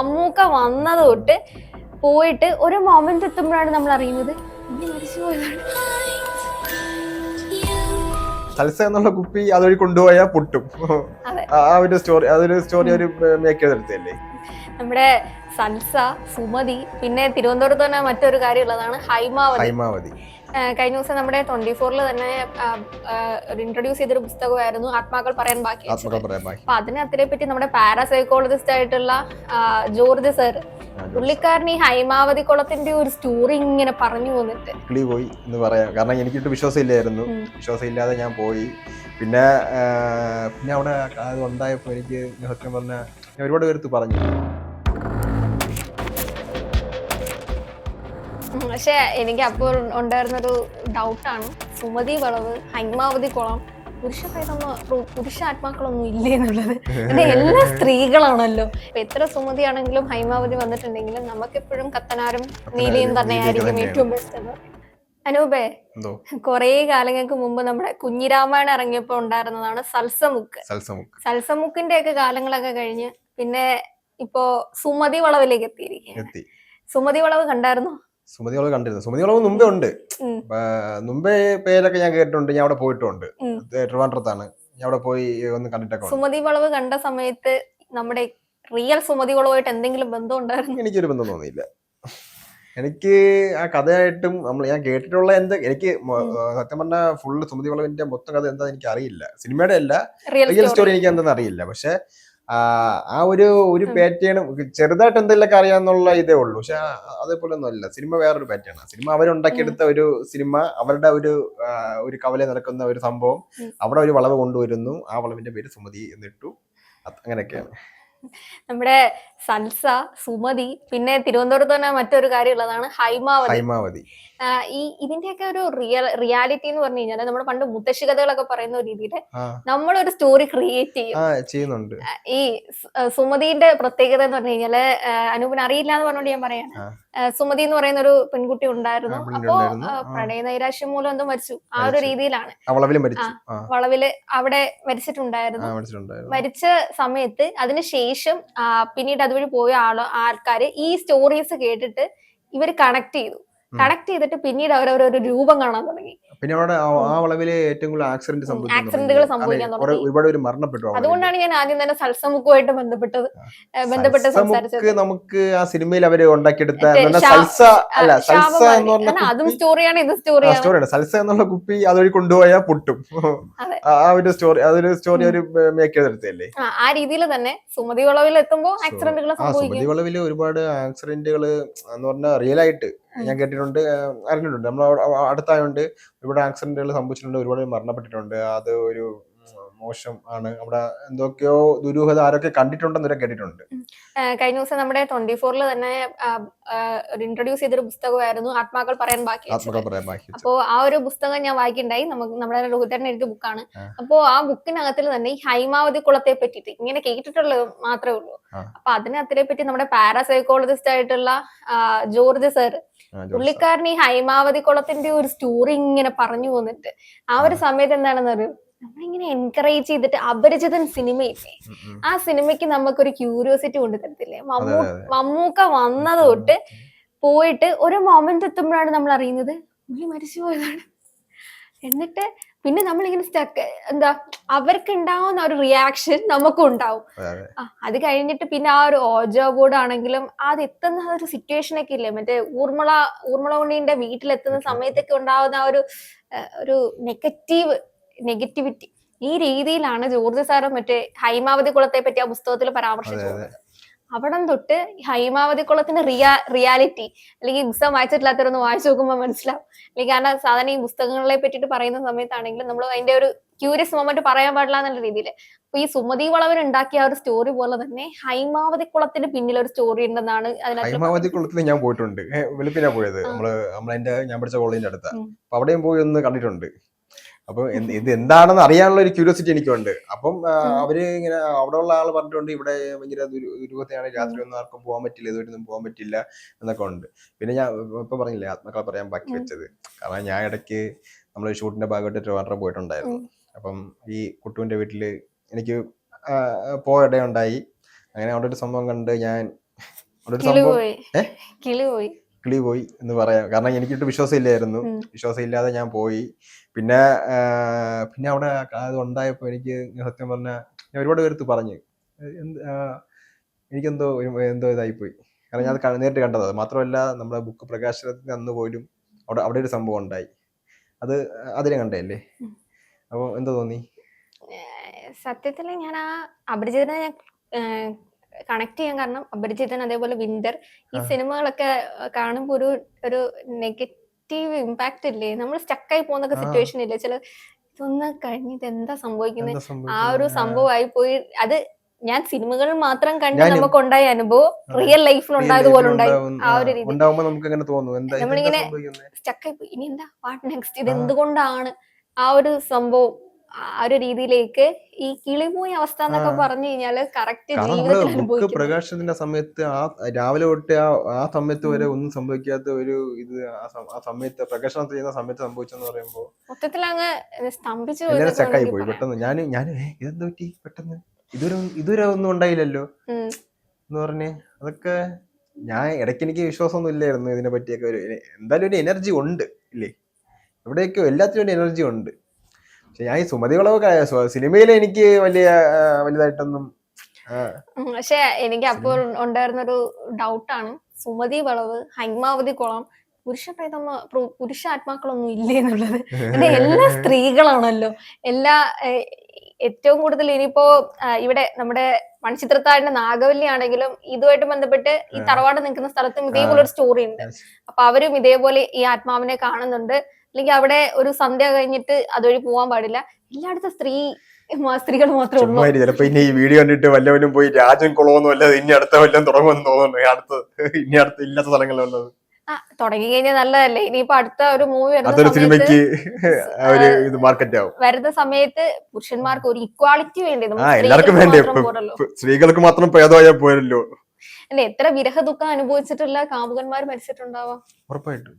അമ്മൂക്ക വന്നത് തൊട്ട് പോയിട്ട് ഒരു മൊമെന്റ് എത്തുമ്പോഴാണ് നമ്മൾ അറിയുന്നത്. സൽസ എന്നുള്ള കുപ്പി അതുവഴി കൊണ്ടുപോയാൽ പൊട്ടും. അതെ. ആ ഒരു സ്റ്റോറി അതൊരു സ്റ്റോറി ഒരു മേക്ക് ചെയ്തെടുത്തല്ലേ നമ്മുടെ സൽസ സുമതി പിന്നെ തിരുവനന്തപുരത്ത് തന്നെ മറ്റൊരു കാര്യമുള്ളതാണ് ഹൈമാവതി. ഹൈമാവതി. കഴിഞ്ഞ ദിവസം നമ്മുടെ ട്വന്റി ഫോറിൽ തന്നെ ഇൻട്രൊഡ്യൂസ് ചെയ്തൊരു പുസ്തകമായിരുന്നു ആത്മാക്കൾ പറയാൻ ബാക്കി അപ്പൊ അതിനെ പറ്റി നമ്മുടെ പാരാസൈക്കോളജിസ്റ്റ് ആയിട്ടുള്ള ജോർജ് സർ പുള്ളിക്കാരൻ ഈ ഹൈമാവതി കുളത്തിന്റെ ഒരു സ്റ്റോറി ഇങ്ങനെ പറഞ്ഞു പോന്നിട്ട് കിളി പോയി എന്ന് പറയാം. കാരണം എനിക്കിട്ട് വിശ്വാസമില്ലായിരുന്നു. വിശ്വാസം വിശ്വാസമില്ലാതെ ഞാൻ പോയി. പിന്നെ പിന്നെ അവിടെ അത് ഉണ്ടായപ്പോൾ എനിക്ക് സത്യം പറഞ്ഞ ഒരുപാട് പേരത്ത് പറഞ്ഞു. പക്ഷെ എനിക്ക് അപ്പോൾ ഉണ്ടായിരുന്നൊരു ഡൗട്ടാണ്. സുമതി വളവ് ഹൈമാവതി കുളം പുരുഷ പ്രേതമോ പുരുഷ ആത്മാക്കളൊന്നും ഇല്ലേ എന്നുള്ളത്. ഇത് എല്ലാ സ്ത്രീകളാണല്ലോ. ഇപ്പൊ എത്ര സുമതി ആണെങ്കിലും ഹൈമാവതി വന്നിട്ടുണ്ടെങ്കിലും നമുക്കെപ്പോഴും കത്തനാരും നീലയും തന്നെയായിരിക്കും ഏറ്റവും ബെസ്റ്റ് എന്ന് അനൂപേ കൊറേ കാലങ്ങൾക്ക് മുമ്പ് നമ്മുടെ കുഞ്ഞിരാമായണം ഇറങ്ങിയപ്പോ ഉണ്ടായിരുന്നതാണ് സൽസമുക്ക്. സൽസമുക്ക്. സൽസമുക്കിന്റെ ഒക്കെ കാലങ്ങളൊക്കെ കഴിഞ്ഞ് പിന്നെ ഇപ്പോ സുമതി വളവിലേക്ക് എത്തിയിരിക്കും എത്തി. സുമതി വളവ് കണ്ടായിരുന്നു? സുമതി വളവ് കണ്ടിരുന്നു. സുമതി വളവ് മുമ്പേ ഉണ്ട്. മുമ്പേ പേരൊക്കെ ഞാൻ കേട്ടിട്ടുണ്ട്. ഞാൻ അവിടെ പോയിട്ടുണ്ട്. ട്രിവാൻഡ്രത്താണ്. ഞാൻ അവിടെ പോയി ഒന്ന് കണ്ടിട്ടൊക്കെ. സുമതി വളവ് കണ്ട സമയത്ത് നമ്മുടെ റിയൽ സുമതി വളവുമായിട്ട് എന്തെങ്കിലും ബന്ധം ഉണ്ടായിരുന്നു? എനിക്കൊരു ബന്ധം തോന്നിയില്ല. എനിക്ക് ആ കഥയായിട്ടും നമ്മൾ ഞാൻ കേട്ടിട്ടുള്ള എന്ത് എനിക്ക് സത്യം പറഞ്ഞാൽ ഫുള്ള് സുമതി വളവിന്റെ മൊത്തം കഥ എന്താ എനിക്ക് അറിയില്ല സിനിമയുടെ അല്ല റിയൽ സ്റ്റോറി എനിക്ക് എന്താണെന്ന് അറിയില്ല. പക്ഷെ ആ ഒരു ഒരു പാറ്റേൺ ചെറുതായിട്ട് എന്തെങ്കിലുമൊക്കെ അറിയാന്നുള്ള ഇതേ ഉള്ളൂ. പക്ഷെ അതേപോലെ ഒന്നും അല്ല സിനിമ വേറൊരു പാറ്റേൺ ആണ് സിനിമ അവരുണ്ടാക്കിയെടുത്ത ഒരു സിനിമ അവരുടെ ഒരു ഒരു കവല നടക്കുന്ന ഒരു സംഭവം. അവിടെ ഒരു വളവ് കൊണ്ടുവരുന്നു. ആ വളവിന്റെ പേര് സുമതി എന്നിട്ടു. അങ്ങനെയൊക്കെയാണ്. നമ്മുടെ സൽസ സുമതി പിന്നെ തിരുവനന്തപുരത്ത് തന്നെ മറ്റൊരു കാര്യമുള്ളതാണ് ഹൈമാവതി. ഹൈമാവതി. ഈ ഇതിന്റെയൊക്കെ ഒരു റിയൽ റിയാലിറ്റി എന്ന് പറഞ്ഞു കഴിഞ്ഞാൽ നമ്മുടെ പണ്ട് മുത്തശ്ശി കഥകളൊക്കെ പറയുന്ന രീതിയിൽ നമ്മളൊരു സ്റ്റോറി ക്രിയേറ്റ് ചെയ്യുന്നുണ്ട്. ഈ സുമതിന്റെ പ്രത്യേകത എന്ന് പറഞ്ഞു കഴിഞ്ഞാൽ അനൂപിന് അറിയില്ല എന്ന് പറഞ്ഞുകൊണ്ട് ഞാൻ പറയാണ്. സുമതി എന്ന് പറയുന്ന ഒരു പെൺകുട്ടി ഉണ്ടായിരുന്നു. അപ്പോ. പ്രണയ നൈരാശ്യം മൂലം എന്തോ മരിച്ചു. ആ ഒരു രീതിയിലാണ്. വളവിൽ അവിടെ മരിച്ചിട്ടുണ്ടായിരുന്നു. മരിച്ചിട്ടുണ്ടായിരുന്നു. മരിച്ച സമയത്ത് അതിനുശേഷം ആ, പിന്നീട് അതുവഴി പോയ ആളോ ആൾക്കാര് ഈ സ്റ്റോറീസ് കേട്ടിട്ട് ഇവർ കണക്ട് ചെയ്തു. കണക്ട് ചെയ്തിട്ട് പിന്നീട് അവരവരൊരു രൂപം കാണാൻ തുടങ്ങി. പിന്നെ അവിടെ ആ- വളവിലെ ഏറ്റവും കൂടുതൽ ആക്സിഡന്റ് ആക്സിഡന്റുകൾ. സംഭവിക്കാൻ തുടങ്ങി. ഒരുപാട് പേര് മരണപ്പെട്ടു ആ അതുകൊണ്ടാണ് ഞാൻ ആദ്യം തന്നെ സൽസമുക്കുമായിട്ട് ബന്ധപ്പെട്ടത് ബന്ധപ്പെട്ട ബന്ധപ്പെട്ട് സംസാരിച്ചത്. സൽസമുക്ക് നമുക്ക് ആ സിനിമയിൽ അവർ ഉണ്ടാക്കിയെടുത്ത മറ്റേ എന്ന് പറഞ്ഞാ ഷാ- സൽസ അല്ല സൽസ എന്ന് പറഞ്ഞ കാരണം അതും കുപ്പി സ്റ്റോറിയാണ് ഇത് സ്റ്റോറിയാണ് സ്റ്റോറിയാണ് സൽസ എന്നുള്ള കുപ്പി അതുവഴി കൊണ്ടുപോയാൽ പൊട്ടും. അതെ. ആ ആ ഒരു സ്റ്റോറി അതൊരു സ്റ്റോറി ഒരു മേക്ക് ചെയ്തെടുത്തല്ലേ ആ, ആ രീതിയിൽ തന്നെ സുമതി വളവിൽ എത്തുമ്പോൾ ആക്സിഡന്റുകൾ ആ സുമതി സംഭവിക്കും. വളവിൽ ഒരുപാട് ആക്സിഡന്റുകൾ എന്ന് പറഞ്ഞാൽ റിയൽ ആയിട്ട് ഞാൻ കേട്ടിട്ടുണ്ട് ആ, അറിഞ്ഞിട്ടുണ്ട്. നമ്മൾ അടുത്തായോണ്ട് ഒരുപാട് ആക്സിഡന്റുകൾ സംഭവിച്ചിട്ടുണ്ട് ഒരുപാട് മരണപ്പെട്ടിട്ടുണ്ട്. അത് ഒരു മോശം ആണ്. അവിടെ എന്തൊക്കെയോ ദുരൂഹത ആരൊക്കെ കണ്ടിട്ടുണ്ടെന്ന് വരെ കേട്ടിട്ടുണ്ട്. കഴിഞ്ഞ ദിവസം നമ്മുടെ ട്വന്റി ഫോറിൽ തന്നെ ഇൻട്രൊഡ്യൂസ് ചെയ്തൊരു പുസ്തകമായിരുന്നു ആത്മാക്കൾ പറയാൻ ബാക്കി ആത്മാക്കൾ പറയാൻ ബാക്കി. അപ്പോ ആ ഒരു പുസ്തകം ഞാൻ വായിക്കണ്ടായി നമുക്ക് നമ്മുടെ രോഹിതരൻ എഴുതിയ ബുക്കാണ്. അപ്പോ ആ ബുക്കിനകത്തിൽ തന്നെ ഈ ഹൈമാവതി കുളത്തെ പറ്റിയിട്ട് ഇങ്ങനെ കേട്ടിട്ടുള്ളത് മാത്രമേ ഉള്ളൂ. അപ്പൊ അതിനകത്തിനെ പറ്റി നമ്മുടെ പാരാസൈക്കോളജിസ്റ്റ് ആയിട്ടുള്ള ജോർജ് സർ. പുള്ളിക്കാരൻ ഈ ഹൈമാവതി കുളത്തിന്റെ ഒരു സ്റ്റോറി ഇങ്ങനെ പറഞ്ഞു പോന്നിട്ട്. ആ. ഒരു സമയത്ത് എന്താണെന്ന് അറിയോ? നമ്മളിങ്ങനെ എൻകറേജ് ചെയ്തിട്ട് അപരിചിതൻ സിനിമയില്ലേ. ആ സിനിമയ്ക്ക് നമുക്കൊരു ക്യൂരിയോസിറ്റി കൊണ്ടു തരത്തില്ലേ? മമ്മൂ. മമ്മൂക്ക വന്നത് തൊട്ട് പോയിട്ട് ഒരു മൊമെന്റ് എത്തുമ്പോഴാണ് നമ്മൾ അറിയുന്നത് പുള്ളി മരിച്ചു പോയതാണ്. എന്നിട്ട് പിന്നെ നമ്മളിങ്ങനെ സ്റ്റക്ക് എന്താ അവർക്ക് ഉണ്ടാവുന്ന ഒരു റിയാക്ഷൻ നമുക്കും ഉണ്ടാവും അതെ, കഴിഞ്ഞിട്ട് പിന്നെ ആ ഒരു ഓജോ ബോർഡ് ആണെങ്കിലും അത് എത്തുന്ന ഒരു സിറ്റുവേഷൻ ഒക്കെ ഇല്ലേ? മറ്റേ ഊർമിള ഊർമിള ഉണ്ണീന്റെ വീട്ടിലെത്തുന്ന സമയത്തൊക്കെ ഉണ്ടാവുന്ന ആ ഒരു ആ, ഒരു നെഗറ്റീവ് നെഗറ്റിവിറ്റി. ഈ രീതിയിലാണ് ജോർജ് സാറും മറ്റേ ഹൈമാവതി കുളത്തെ പറ്റി ആ പുസ്തകത്തിൽ പരാമർശിച്ചത്. അവിടം തൊട്ട് ഹൈമാവതി കുളത്തിന്റെ റിയാ റിയാലിറ്റി അല്ലെങ്കിൽ പുസ്തകം വായിച്ചിട്ടില്ലാത്തവരൊന്ന് വായിച്ചു നോക്കുമ്പോൾ മനസ്സിലാവും. അല്ലെങ്കിൽ കാരണം സാധാരണ ഈ പുസ്തകങ്ങളെ പറ്റിയിട്ട് പറയുന്ന സമയത്താണെങ്കിലും നമ്മൾ അതിന്റെ ഒരു ക്യൂരിയസ് മൊമെന്റ് പറയാൻ പാടില്ല എന്നുള്ള രീതിയിൽ അപ്പൊ ഈ സുമതി വളവൻ ഉണ്ടാക്കിയ ഒരു സ്റ്റോറി പോലെ തന്നെ ഹൈമാവതി കുളത്തിന് പിന്നിൽ ഒരു സ്റ്റോറി ഉണ്ടെന്നാണ് ഹൈമാവതി കുളത്തിൽ ഞാൻ പോയിട്ടുണ്ട്. വെളുപ്പിനാ പോയത്. നമ്മൾ നമ്മളെ ഞാൻ പഠിച്ച കോളേജിന്റെ അടുത്ത. അവിടെയും പോയി ഒന്ന് കണ്ടിട്ടുണ്ട്. അപ്പൊ എന്ത് ഇത് എന്താണെന്ന് അറിയാനുള്ള ഒരു ക്യൂരിയോസിറ്റി എനിക്കുണ്ട്. അപ്പം അവർ ഇങ്ങനെ അവിടെ ഉള്ള ആൾ പറഞ്ഞിട്ടുണ്ട് ഇവിടെ ഭയങ്കര ദുരൂഹത്തെയാണ് രാത്രി ഒന്നും ആർക്കും പോകാൻ പറ്റില്ല ഇതുവരെയൊന്നും പോകാൻ പറ്റില്ല എന്നൊക്കെ ഉണ്ട്. പിന്നെ ഞാൻ ഇപ്പൊ പറഞ്ഞില്ലേ ആത്മാക്കളെ പറയാൻ ബാക്കി. വെച്ചത്. കാരണം ഞാൻ ഇടയ്ക്ക് നമ്മൾ ഷൂട്ടിന്റെ ഭാഗമായിട്ട് ട്രിവാൻഡ്രം പോയിട്ടുണ്ടായിരുന്നു. അപ്പം ഈ കുട്ടുവിന്റെ വീട്ടിൽ എനിക്ക് പോയിടയുണ്ടായി അങ്ങനെ അവിടെ ഒരു സംഭവം കണ്ട് ഞാൻ അവിടെ ഒരു സംഭവം കിളി പോയി. കിളി പോയി എന്ന് പറയാം. കാരണം എനിക്കിട്ട് വിശ്വാസമില്ലായിരുന്നു. വിശ്വാസം വിശ്വാസമില്ലാതെ ഞാൻ പോയി. പിന്നെ പിന്നെ അവിടെ അത് ഉണ്ടായപ്പോൾ എനിക്ക് സത്യം പറഞ്ഞ ഞാൻ ഒരുപാട് പേർക്ക് പറഞ്ഞു. എനിക്കെന്തോ എന്തോ ഇതായിപ്പോയി. കാരണം ഞാൻ അത് നേരിട്ട് കണ്ടത്. മാത്രമല്ല നമ്മുടെ ബുക്ക് പ്രകാശനത്തിന് അന്ന് പോലും അവിടെ അവിടെ ഒരു സംഭവം ഉണ്ടായി. അത് അതിനെ കണ്ടല്ലേ. അപ്പോൾ എന്തോ തോന്നി? സത്യത്തിൽ ഞാൻ ആ അപരിചിതനെ ഞാൻ കണക്ട് ചെയ്യാൻ കാരണം അപരിചിതൻ അതേപോലെ വിന്റർ ഈ സിനിമകളൊക്കെ കാണുമ്പോൾ ഒരു ഒരു നെഗറ്റീവ് ഇമ്പാക്ട് ഇല്ലേ? നമ്മൾ സ്റ്റക്കായി പോകുന്ന. സിറ്റുവേഷൻ ഇല്ലേ? ചില ഇതൊന്ന് കഴിഞ്ഞിട്ട് എന്താ സംഭവിക്കുന്നത് ആ ഒരു? സംഭവമായി പോയി അത് ഞാൻ സിനിമകൾ മാത്രം കണ്ട് നമുക്ക് ഉണ്ടായ അനുഭവം റിയൽ ലൈഫിൽ ഉണ്ടായതുപോലെ ഉണ്ടായത് പോലെ ഉണ്ടായി ആ ഒരു രീതി നമ്മളിങ്ങനെ? സ്റ്റക്കായി പോയി. ഇനി എന്താ? വാട്ട് നെക്സ്റ്റ് ഇത്. എന്തുകൊണ്ടാണ് ആ ഒരു സംഭവം ആ ഒരു രീതിയിലേക്ക് ഈ കിളിമൂയ അവസ്ഥ എന്നൊക്കെ പറഞ്ഞു കഴിഞ്ഞാൽ കറക്റ്റ് ജീവിതത്തിൽ അനുഭവിക്കുന്നത്. സമയത്ത് ആ രാവിലെ തൊട്ട് ആ ആ സമയത്ത് വരെ ഒന്നും സംഭവിക്കാത്ത ഒരു ഇത് ആ സമയത്ത് പ്രകാശനം ചെയ്യുന്ന സമയത്ത് സംഭവിച്ചെന്ന് പറയുമ്പോ മൊത്തത്തിൽ അങ്ങ് സ്തംഭിച്ചു വേണമെങ്കിൽ പോയി. പെട്ടെന്ന് ഞാൻ ഞാൻ ഇതെന്താ പറ്റി? പെട്ടെന്ന്. ഇതുവരെ ഇതുവരെ ഒന്നും ഉണ്ടായില്ലല്ലോ. എന്ന് പറഞ്ഞ് അതൊക്കെ ഞാൻ ഇടയ്ക്ക് എനിക്ക് വിശ്വാസമൊന്നും ഇല്ലായിരുന്നു ഇതിനെ പറ്റിയൊക്കെ ഒരു എന്തായാലും ഒരു എനർജി ഉണ്ട് ഇല്ലേ? എവിടെയൊക്കെയോ എല്ലാത്തിനും ഒരു എനർജി ഉണ്ട്. പക്ഷെ ഞാൻ ഈ സുമതി വിളവ് സിനിമയിൽ എനിക്ക് വലിയ വലുതായിട്ടൊന്നും പക്ഷെ എനിക്ക് അപ്പോൾ ഉണ്ടായിരുന്നൊരു ഡൗട്ടാണ്. സുമതി വളവ് ഹൈമാവതി കുളം പുരുഷ പ്രേതമ്മ പ്രു- പുരുഷ ആത്മാക്കളൊന്നും ഇല്ല എന്നുള്ളത്. എല്ലാ സ്ത്രീകളാണല്ലോ. എല്ലാ ഏറ്റവും കൂടുതൽ ഇനിയിപ്പോ ഇവിടെ നമ്മുടെ മൺചിത്രത്താഴിന്റെ നാഗവല്ലി ആണെങ്കിലും ഇതുമായിട്ട് ബന്ധപ്പെട്ട് ഈ. തറവാട് നിൽക്കുന്ന സ്ഥലത്തും ഇതേപോലെ ഒരു സ്റ്റോറി ഉണ്ട്. അപ്പൊ അവരും ഇതേപോലെ ഈ ആത്മാവിനെ കാണുന്നുണ്ട്. അല്ലെങ്കിൽ അവിടെ ഒരു സന്ധ്യ കഴിഞ്ഞിട്ട് അതുവഴി പോവാൻ പാടില്ല. എല്ലായിടത്തും സ്ത്രീ സ്ത്രീകൾ മാത്രമേ ഉള്ളൂ. ചിലപ്പോ ഇനി ഈ വീഡിയോ കണ്ടിട്ട് വല്ലവനും പോയി രാജൻ കുളമൊന്നും അല്ല ഇനി അടുത്ത വല്ലതും തുടങ്ങുമെന്ന് തോന്നുന്നു അടുത്ത് ഇനി അടുത്ത് ഇല്ലാത്ത സ്ഥലങ്ങളിലുള്ളത് തുടങ്ങി കഴിഞ്ഞാൽ നല്ലതല്ലേ? ഇനിയിപ്പോ അടുത്ത ഒരു മൂവി വരുന്ന സിനിമയ്ക്ക് ഇത് മാർക്കറ്റ് ആവും. വരുന്ന സമയത്ത് പുരുഷന്മാർക്ക് ഒരു ഇക്വാളിറ്റി വേണ്ടി എല്ലാവർക്കും വേണ്ടേ സ്ത്രീകൾക്ക് മാത്രം പ്രേതമായാൽ പോരല്ലോ. അല്ലെ എത്ര വിരഹ ദുഃഖം അനുഭവിച്ചിട്ടുള്ള കാമുകന്മാർ മരിച്ചിട്ടുണ്ടാവാം? ഉറപ്പായിട്ടും.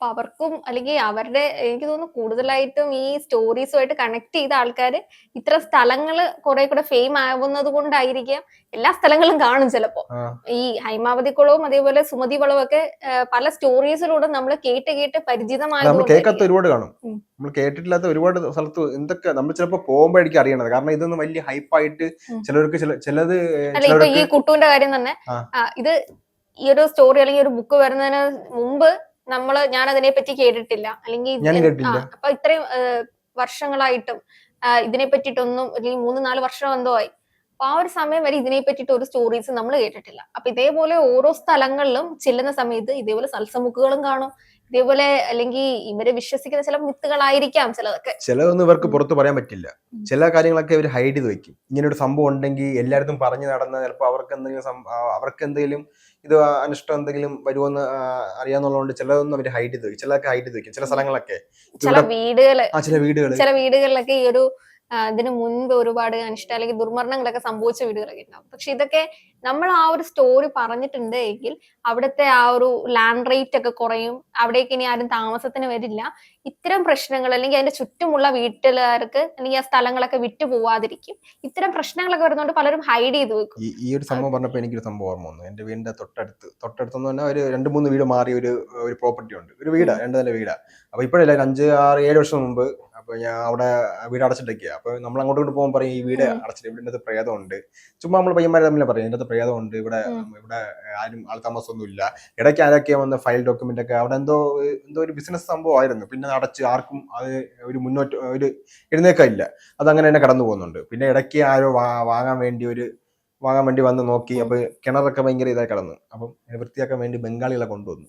അപ്പൊ അവർക്കും അല്ലെങ്കിൽ അവരുടെ എനിക്ക് തോന്നുന്നു കൂടുതലായിട്ടും ഈ സ്റ്റോറീസുമായിട്ട് കണക്ട് ചെയ്ത ആൾക്കാർ ഇത്ര സ്ഥലങ്ങൾ കുറെ കൂടെ ഫെയിം ആവുന്നത് കൊണ്ടായിരിക്കാം എല്ലാ സ്ഥലങ്ങളും കാണും ചിലപ്പോ. ഈ ഹൈമാവതി കുളവും അതേപോലെ സുമതി വളവും ഒക്കെ പല സ്റ്റോറീസിലൂടെ നമ്മൾ കേട്ട് കേട്ട് കേൾക്കാത്ത ഒരുപാട് കാണും. നമ്മൾ കേട്ടിട്ടില്ലാത്ത ഒരുപാട് സ്ഥലത്ത് എന്തൊക്കെ നമ്മൾ ചിലപ്പോ പോകുമ്പോഴായിരിക്കും അറിയണത്. കാരണം ഇതൊന്നും വലിയ ഹൈപ്പായിട്ട്. ചിലർക്ക് ചില ചിലത് അല്ല ഇപ്പൊ ഈ കുട്ടുവിന്റെ കാര്യം തന്നെ ഇത് ഈ ഒരു സ്റ്റോറി അല്ലെങ്കിൽ ഒരു ബുക്ക് വരുന്നതിന് മുമ്പ് നമ്മൾ ഞാൻ അതിനെ പറ്റി കേട്ടിട്ടില്ല അല്ലെങ്കിൽ അപ്പൊ ഇത്രയും വർഷങ്ങളായിട്ടും ഇതിനെ പറ്റിയിട്ടൊന്നും അല്ലെങ്കിൽ മൂന്ന് നാല് വർഷം എന്തോ ആയി. അപ്പൊ ആ ഒരു സമയം വരെ ഇതിനെ പറ്റിയിട്ട് ഒരു സ്റ്റോറീസ് നമ്മൾ കേട്ടിട്ടില്ല. അപ്പൊ ഇതേപോലെ ഓരോ സ്ഥലങ്ങളിലും ചെല്ലുന്ന സമയത്ത് ഇതേപോലെ സൽസമുക്കുകളും കാണും. ഇതേപോലെ അല്ലെങ്കിൽ ഇവരെ വിശ്വസിക്കുന്ന ചില മിത്തുകളായിരിക്കാം ചിലതൊക്കെ. ചിലതൊന്നും ഇവർക്ക് പുറത്ത് പറയാൻ പറ്റില്ല. ചില കാര്യങ്ങളൊക്കെ ഇവർ ഹൈഡ് ചെയ്ത് വെക്കും. ഇങ്ങനെ ഒരു സംഭവം ഉണ്ടെങ്കിൽ എല്ലായിടത്തും പറഞ്ഞു നടന്ന ചിലപ്പോൾ അവർക്ക് എന്തെങ്കിലും അവർക്ക് എന്തെങ്കിലും ഇത് അനിഷ്ടം എന്തെങ്കിലും വരുമോ എന്ന് അറിയാന്നുള്ളതുകൊണ്ട് ചിലതൊന്നും അവർ ഹൈഡ് ചെയ്ത് വെക്കും. ചിലതൊക്കെ ഹൈഡ് ചെയ്ത് വെക്കും. ചില സ്ഥലങ്ങളൊക്കെ. ചില വീടുകൾ ചില വീടുകൾ ചില വീടുകളിലൊക്കെ ഈ ഒരു ആ, ഇതിനു മുൻപ് ഒരുപാട് അനിഷ്ട അല്ലെങ്കിൽ ദുർമരണങ്ങളൊക്കെ സംഭവിച്ച വീടുകളൊക്കെ ഉണ്ടാവും. പക്ഷെ ഇതൊക്കെ നമ്മൾ ആ ഒരു സ്റ്റോറി പറഞ്ഞിട്ടുണ്ട് എങ്കിൽ അവിടുത്തെ ആ ഒരു ലാൻഡ് റേറ്റ് ഒക്കെ കുറയും. അവിടേക്ക് ഇനി ആരും താമസത്തിന് വരില്ല. ഇത്തരം പ്രശ്നങ്ങൾ അല്ലെങ്കിൽ അതിന്റെ ചുറ്റുമുള്ള വീട്ടുകാർക്ക് അല്ലെങ്കിൽ ആ സ്ഥലങ്ങളൊക്കെ വിട്ടു പോവാതിരിക്കും. ഇത്തരം പ്രശ്നങ്ങളൊക്കെ വരുന്നതുകൊണ്ട് പലരും ഹൈഡ് ചെയ്തു വെക്കും. ഈ ഒരു സംഭവം പറഞ്ഞപ്പോൾ എനിക്കൊരു സംഭവം ഓർമ്മ വന്നു. എന്റെ വീടിന്റെ തൊട്ടടുത്ത് തൊട്ടടുത്തെന്ന് പറഞ്ഞാൽ ഒരു രണ്ട് മൂന്ന് വീട് മാറി ഒരു ഒരു പ്രോപ്പർട്ടി ഉണ്ട്. ഒരു വീടാ രണ്ട് നില വീടാ. അപ്പൊ ഇപ്പോഴല്ല അഞ്ച് ആറ് ഏഴ് വർഷം മുമ്പ് ഞാൻ അവിടെ വീട് അടച്ചിട്ടൊക്കെയാ. അപ്പൊ നമ്മൾ അങ്ങോട്ട് ഇങ്ങോട്ട് പോകുമ്പോൾ പറയും ഈ വീട്. അടച്ചിട്ട് ഇവിടെ പ്രേതം പ്രേതമുണ്ട്. ചുമ്മാ നമ്മൾ പയ്യന്മാരെ തമ്മിൽ പറയും ഇതിന്റെ പ്രേതം പ്രേതമുണ്ട് ഇവിടെ ഇവിടെ ആരും ആൾ താമസമൊന്നും ഇല്ല ഇടയ്ക്ക് ആരൊക്കെ വന്ന ഫയൽ ഡോക്യുമെന്റ് ഒക്കെ അവിടെ എന്തോ എന്തോ ഒരു ബിസിനസ് സംഭവമായിരുന്നു. പിന്നെ അടച്ച് ആർക്കും അത് ഒരു മുന്നോട്ട് ഒരു എഴുന്നേക്കില്ല അത് അങ്ങനെ തന്നെ കടന്നു പോകുന്നുണ്ട്. പിന്നെ ഇടയ്ക്ക് ആരോ വാങ്ങാൻ വേണ്ടി ഒരു വാങ്ങാൻ വേണ്ടി വന്ന് നോക്കി. അപ്പൊ കിണറൊക്കെ ഭയങ്കര ഇതായി കിടന്നു. അപ്പം വൃത്തിയാക്കാൻ വേണ്ടി ബംഗാളികളെ കൊണ്ടുവന്നു.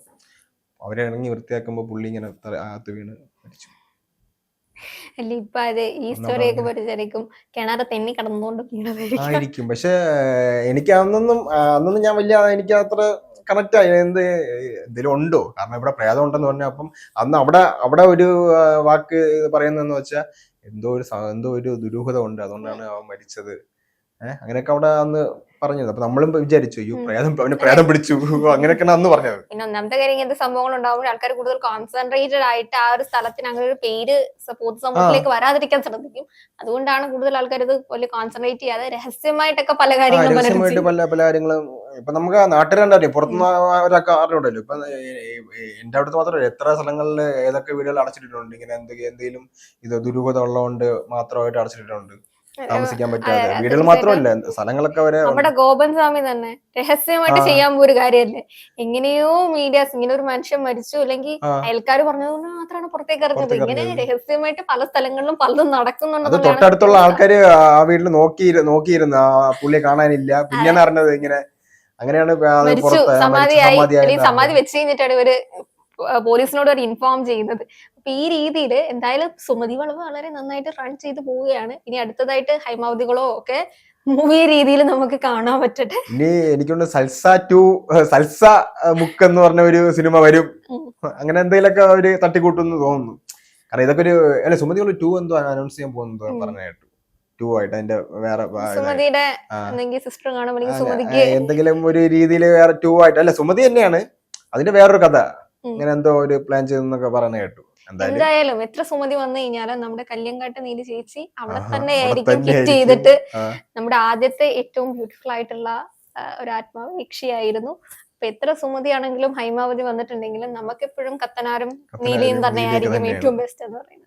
അവരെ ഇറങ്ങി വൃത്തിയാക്കുമ്പോൾ പുള്ളി ഇങ്ങനെ അകത്ത് വീണ് മരിച്ചു. അല്ല ഇപ്പൊ അത് ഈ ഒന്നും സ്റ്റോറി ഒക്കെ പറഞ്ഞില്ല. പരിചരിക്കും കിണറ് തെന്നി കടന്നുകൊണ്ട് ആയിരിക്കും. പക്ഷെ എനിക്ക് അന്നൊന്നും അന്നൊന്നും ഞാൻ വലിയ എനിക്ക് അത്ര കണക്ട് ആയി എന്ത് എന്തെങ്കിലും ഉണ്ടോ? കാരണം ഇവിടെ പ്രേതം ഉണ്ടെന്ന് പറഞ്ഞാൽ അപ്പം അന്ന് അവിടെ അവിടെ ഒരു വാക്ക് പറയുന്നതെന്ന് വെച്ചാൽ എന്തോ ഒരു എന്തോ ഒരു ദുരൂഹത ഉണ്ട്. അതുകൊണ്ടാണ് അവൻ മരിച്ചത്. ഏഹ് അങ്ങനെയൊക്കെ അവിടെ അന്ന് പറഞ്ഞത്. അപ്പൊ നമ്മളും വിചാരിച്ചു അയ്യോ. പ്രേതം അവന് പ്രേതം പിടിച്ചു അങ്ങനെയൊക്കെയാണ് അന്ന് പറഞ്ഞത്. പിന്നെ ഒന്നാമത്തെ കാര്യം ഇങ്ങനത്തെ സംഭവങ്ങൾ ഉണ്ടാകുമ്പോൾ ആൾക്കാർ കൂടുതൽ കോൺസെൻട്രേറ്റഡ് ആയിട്ട് ആ ഒരു സ്ഥലത്തിന് അങ്ങനെ ഒരു പേര് പൊതു സമൂഹത്തിലേക്ക് വരാതിരിക്കാൻ ശ്രദ്ധിക്കും. അതുകൊണ്ടാണ് കൂടുതൽ ആൾക്കാർ ഇത് വലിയ കോൺസെൻട്രേറ്റ് ചെയ്യാതെ രഹസ്യമായിട്ടൊക്കെ പല കാര്യങ്ങളും രഹസ്യമായിട്ട് പല പല കാര്യങ്ങളും. ഇപ്പൊ നമുക്ക് നാട്ടുകാരുണ്ടല്ലോ പുറത്തുനിന്ന് ഒരാൾക്ക് അറിവുണ്ടല്ലോ ഇപ്പൊ എന്റെ അടുത്ത് മാത്രമല്ല എത്ര സ്ഥലങ്ങളിൽ ഏതൊക്കെ വീടുകൾ അടച്ചിട്ടിട്ടുണ്ട്? ഇങ്ങനെ എന്തെങ്കിലും എന്തെങ്കിലും ഇത് ദുരൂഹത ഉള്ളതുകൊണ്ട് മാത്രമായിട്ട് അടച്ചിട്ടിട്ടുണ്ട്. താമസിക്കാൻ പറ്റാതെ. വീടുകൾ മാത്രമല്ല സ്ഥലങ്ങളൊക്കെ വരെ നമ്മുടെ ഗോപൻ സ്വാമി തന്നെ. രഹസ്യമായിട്ട് ചെയ്യാൻ പോയൊരു കാര്യമല്ലേ? എങ്ങനെയോ മീഡിയാസ് ഇങ്ങനെ ഒരു മനുഷ്യൻ മരിച്ചു. അല്ലെങ്കിൽ. അയൽക്കാർ പറഞ്ഞതുകൊണ്ട് മാത്രമാണ് പുറത്തേക്ക് ഇറങ്ങുന്നത്. ഇങ്ങനെ. രഹസ്യമായിട്ട് പല സ്ഥലങ്ങളിലും പലതും നടക്കുന്നുണ്ട് തൊട്ടടുത്തുള്ള ആൾക്കാര് ആ വീട്ടിൽ നോക്കി നോക്കിയിരുന്നു. ആ പുള്ളിയെ കാണാനില്ല. പിന്നെയാണ് അറിഞ്ഞത് ഇങ്ങനെ അങ്ങനെയാണ് സമാധി വെച്ച് കഴിഞ്ഞിട്ടാണ് ഇവർ പോലീസിനോട് ഒരു ഇൻഫോം ചെയ്യുന്നത് അപ്പൊ ഈ രീതിയിൽ എന്തായാലും സുമതി വളവ് വളരെ നന്നായിട്ട് റൺ ചെയ്ത് പോവുകയാണ് ഇനി അടുത്തതായിട്ട് ഹൈമാവതികളോ ഒക്കെ മൂവി രീതിയിൽ നമുക്ക് കാണാൻ പറ്റട്ടെ ഇനി എനിക്കൊണ്ട് സൽസ ടു സൽസ ബുക്ക് എന്ന് പറഞ്ഞ ഒരു സിനിമ വരും. അങ്ങനെ എന്തെങ്കിലുമൊക്കെ അവർ തട്ടിക്കൂട്ടുന്നു തോന്നുന്നു കാരണം ഇതൊക്കെ ഒരു അല്ല സുമതി ടു എന്തോ അനൗൺസ് ചെയ്യാൻ പോകുന്നത്. പറഞ്ഞ കേട്ടു ടു ആയിട്ട് അതിന്റെ വേറെ. എന്തെങ്കിലും ഒരു രീതിയിൽ വേറെ ടു ആയിട്ട് അല്ല സുമതി തന്നെയാണ് അതിന്റെ വേറൊരു കഥ. ഇങ്ങനെ എന്തോ ഒരു പ്ലാൻ ചെയ്തെന്നൊക്കെ പറയുന്നത് കേട്ടു. എന്തായാലും എത്ര സുമതി വന്നു കഴിഞ്ഞാലും നമ്മുടെ കല്യങ്കാട്ട് നീതി ചേച്ചി അവിടെ തന്നെ ആയിരിക്കും തന്നെ ചെയ്തിട്ട്. നമ്മുടെ ആദ്യത്തെ ഏറ്റവും ബ്യൂട്ടിഫുൾ ആയിട്ടുള്ള ഒരു ആത്മാവ് യക്ഷിയായിരുന്നു. അപ്പൊ എത്ര സുമതിയാണെങ്കിലും ഹൈമാവതി വന്നിട്ടുണ്ടെങ്കിലും നമുക്കെപ്പോഴും കത്തനാരും കത്തനാരും നീലിയും തന്നെയായിരിക്കും ഏറ്റവും ബെസ്റ്റ് എന്ന് പറയുന്നത്.